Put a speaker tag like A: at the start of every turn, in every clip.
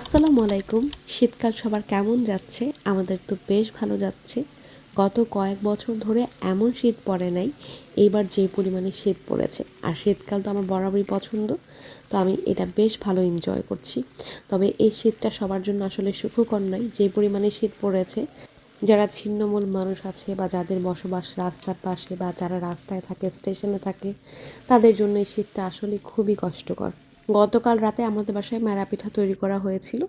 A: আসসালামু আলাইকুম। শীতকাল সবার কেমন যাচ্ছে? আমাদের তো বেশ ভালো যাচ্ছে। গত কয়েক বছর ধরে এমন শীত পড়ে নাই। এইবার যে পরিমাণে শীত পড়েছে। আর শীতকাল তো আমার বরাবরই পছন্দ। তো আমি এটা বেশ ভালো এনজয় করছি। তবে এই শীতটা সবার জন্য আসলে সুখকর নয়। যে পরিমাণে শীত পড়েছে, যারা ছিন্নমূল মানুষ আছে বা যাদের বসবাস রাস্তার পাশে বা যারা রাস্তায় থাকে, স্টেশনে থাকে, তাদের জন্য এই শীতটা আসলে খুবই কষ্টকর। গতকাল রাতে আমাদের বাসায় ম্যারা পিঠা তৈরি করা হয়েছিল।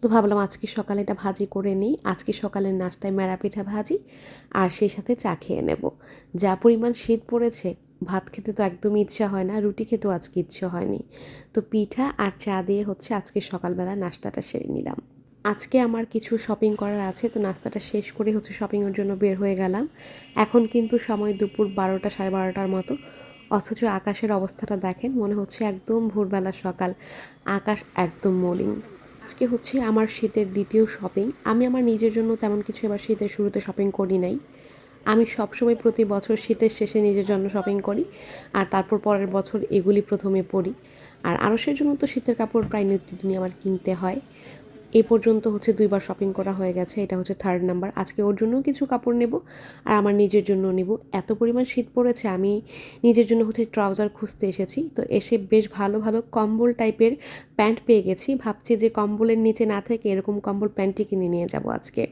A: তো ভাবলাম আজকে সকালে এটা ভাজি করে নিই। আজকে সকালের নাস্তায় ম্যারা পিঠা ভাজি আর সেই সাথে চা খেয়ে নেব। যা পরিমাণ শীত পড়েছে, ভাত খেতে তো একদমই ইচ্ছা হয় না, রুটি খেতেও আজকে ইচ্ছে হয়নি। তো পিঠা আর চা দিয়ে হচ্ছে আজকে সকালবেলা নাস্তাটা সেরে নিলাম। আজকে আমার কিছু শপিং করার আছে, তো নাস্তাটা শেষ করে হচ্ছে শপিংয়ের জন্য বের হয়ে গেলাম। এখন কিন্তু সময় দুপুর বারোটা সাড়ে বারোটার মতো। অথচ আকাশের অবস্থাটা দেখেন, মনে হচ্ছে একদম ভোরবেলা সকাল। আকাশ একদম মলিন। আজকে হচ্ছে আমার শীতের দ্বিতীয় শপিং আমি আমার নিজের জন্য তেমন কিছু এবার শীতের শুরুতে শপিং করি নাই। আমি সবসময় প্রতি বছর শীতের শেষে নিজের জন্য শপিং করি আর তারপর পরের বছর এগুলি প্রথমে পরি। আর আরসের জন্য তো শীতের কাপড় প্রায় নিত্যদিনই আমার কিনতে হয়। এ পর্যন্ত হচ্ছে দুইবার শপিং করা হয়ে গেছে, এটা হচ্ছে থার্ড নাম্বার আজকে ওর জন্যও কিছু কাপড় নেব, আর আমার নিজের জন্য নেব। এত পরিমাণ শীত পড়েছে, আমি নিজের জন্য হচ্ছে ট্রাউজার খুঁজতে এসেছি। তো এসে বেশ ভালো ভালো কম্বল টাইপের প্যান্ট পেয়ে গেছি। ভাবছি যে কম্বলের নিচে না থেকে এরকম কম্বল প্যান্টই কিনে নিয়ে যাব আজকে।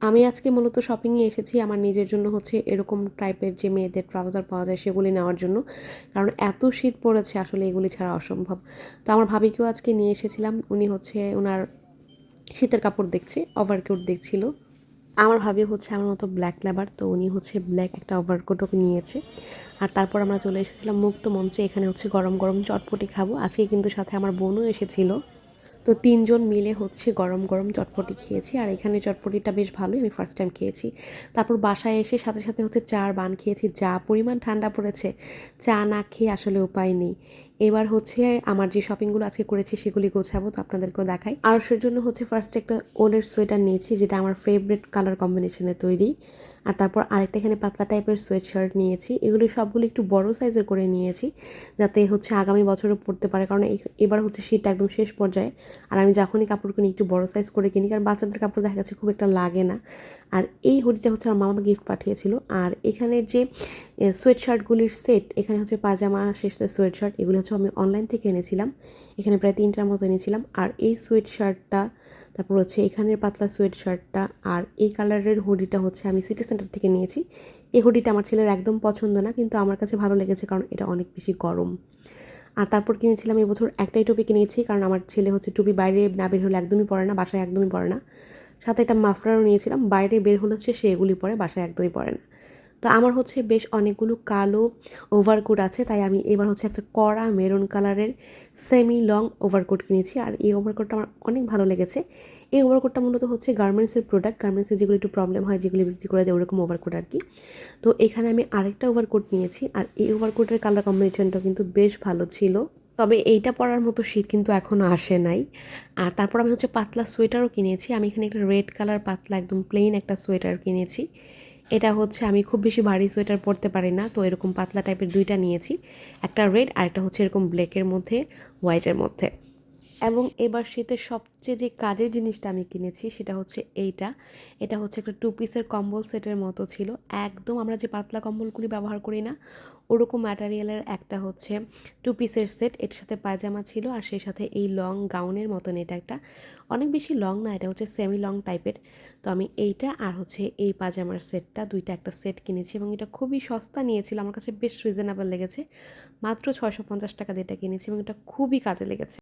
A: আমি আজকে মূলত শপিংয়ে এসেছি আমার নিজের জন্য হচ্ছে এরকম টাইপের যে মেয়েদের ট্রাউজার পাওয়া যায় সেগুলি নেওয়ার জন্য। কারণ এত শীত পড়েছে, আসলে এগুলি ছাড়া অসম্ভব। তো আমার ভাবিকেও আজকে নিয়ে এসেছিলাম, উনি হচ্ছে ওনার শীতের কাপড় দেখছে ওভারকোট দেখছিল। আমার ভাবি হচ্ছে আমার মতো ব্ল্যাক লেবার তো উনি হচ্ছে ব্ল্যাক একটা ওভারকোটও নিয়েছে। আর তারপর আমরা চলে এসেছিলাম মুক্ত মঞ্চে, এখানে হচ্ছে গরম গরম চটপটি খাব। আজকে কিন্তু সাথে আমার বোনও এসেছিল। তো তিনজন মিলে হচ্ছে গরম গরম চটপটি খেয়েছি, আর এখানে চটপটিটা বেশ ভালোই আমি ফার্স্ট টাইম খেয়েছি। তারপর বাসায় এসে সাথে সাথে হচ্ছে চার বান খেয়েছি। যা পরিমাণ ঠান্ডা পড়েছে, চা না খেয়ে আসলে উপায় নেই। এবার হচ্ছে আমার যে শপিংগুলো আজকে করেছি সেগুলি গোছাবো, তো আপনাদেরকেও দেখাই। আর সের জন্য হচ্ছে ফার্স্ট একটা ওলের সোয়েটার নিয়েছি, যেটা আমার ফেভারিট কালার কম্বিনেশনে তৈরি। আর তারপর আরেকটা এখানে পাতলা টাইপের সোয়েট শার্ট নিয়েছি। এগুলি সবগুলো একটু বড় সাইজের করে নিয়েছি, যাতে হচ্ছে আগামী বছরও পড়তে পারে। কারণ এবার হচ্ছে শীতটা একদম শেষ পর্যায়ে, আর আমি যখনই কাপড় কিনি একটু বড় সাইজ করে কিনি, কারণ বাচ্চাদের কাপড় দেখা যাচ্ছে খুব একটা লাগে না। আর এই হুডিটা হচ্ছে আমার মামা গিফট পাঠিয়েছিল। আর এখানের যে সোয়েট শার্টগুলির সেট এখানে হচ্ছে পাজামা শেষে সোয়েট শার্ট এগুলো হচ্ছে আমি অনলাইন থেকে এনেছিলাম। এখানে প্রায় তিনটার মতো এনেছিলাম। আর এই সোয়েট শার্টটা তারপর হচ্ছে এখানের পাতলা সোয়েট শার্টটা আর এই কালারের হুডিটা হচ্ছে আমি সিটি সেন্টার থেকে নিয়েছি। এই হুডিটা আমার ছেলের একদম পছন্দ না, কিন্তু আমার কাছে ভালো লেগেছে কারণ এটা অনেক বেশি গরম। আর তারপর কিনেছিলাম এবছর একটাই টুপি কিনেছি কারণ আমার ছেলে হচ্ছে টুপি বাইরে না বের হলে একদমই পড়ে না, বাসায় একদমই পড়ে না। সাথে একটা মাফলারও নিয়েছিলাম, বাইরে বের হলে হচ্ছে সে এগুলি পরে, বাসায় একদমই পড়ে না। তো আমার হচ্ছে বেশ অনেকগুলো কালো ওভারকোট আছে, তাই আমি এবার হচ্ছে একটা কড়া মেরুন কালারের সেমি লং ওভারকোট কিনেছি। আর এই ওভারকোটটা আমার অনেক ভালো লেগেছে। এই ওভারকোটটা মূলত হচ্ছে গার্মেন্টসের প্রোডাক্ট গার্মেন্টসের যেগুলো একটু প্রবলেম হয়, যেগুলি বিক্রি করে দেয়, ওরকম ওভারকোট আর কি। তো এখানে আমি আরেকটা ওভারকোট নিয়েছি, আর এই ওভারকোটের কালার কম্বিনেশনটা কিন্তু বেশ ভালো ছিল। তবে এইটা পরার মতো শীত কিন্তু এখনও আসে নাই। আর তারপর আমি হচ্ছে পাতলা সোয়েটারও কিনেছি। আমি এখানে একটা রেড কালার পাতলা একদম প্লেন একটা সোয়েটার কিনেছি। এটা হচ্ছে আমি খুব বেশি ভারী সোয়েটার পরতে পারি না, তো এরকম পাতলা টাইপের দুইটা নিয়েছি। একটা রেড আর একটা হচ্ছে এরকম ব্ল্যাকের মধ্যে হোয়াইটের মধ্যে। এবং এবার শীতের সবচেয়ে যে কাজের জিনিসটা আমি কিনেছি সেটা হচ্ছে এইটা। এটা হচ্ছে একটা টু পিসের কম্বল সেটের মতো ছিল। একদম আমরা যে পাতলা কম্বলগুলি ব্যবহার করি না, ওরকম ম্যাটারিয়ালের একটা হচ্ছে টু পিসের সেট এটার সাথে পায়জামা ছিল আর সেই সাথে এই লং গাউনের মতন এটা একটা। অনেক বেশি লং না, এটা হচ্ছে সেমি লং টাইপের তো আমি এইটা আর হচ্ছে এই পাজামার সেটটা দুইটা একটা সেট কিনেছি এবং এটা খুবই সস্তা নিয়েছিল, আমার কাছে বেশ রিজনেবল লেগেছে। মাত্র ছয়শো পঞ্চাশ টাকা দিয়ে এটা কিনেছি এবং এটা খুবই কাজে লেগেছে।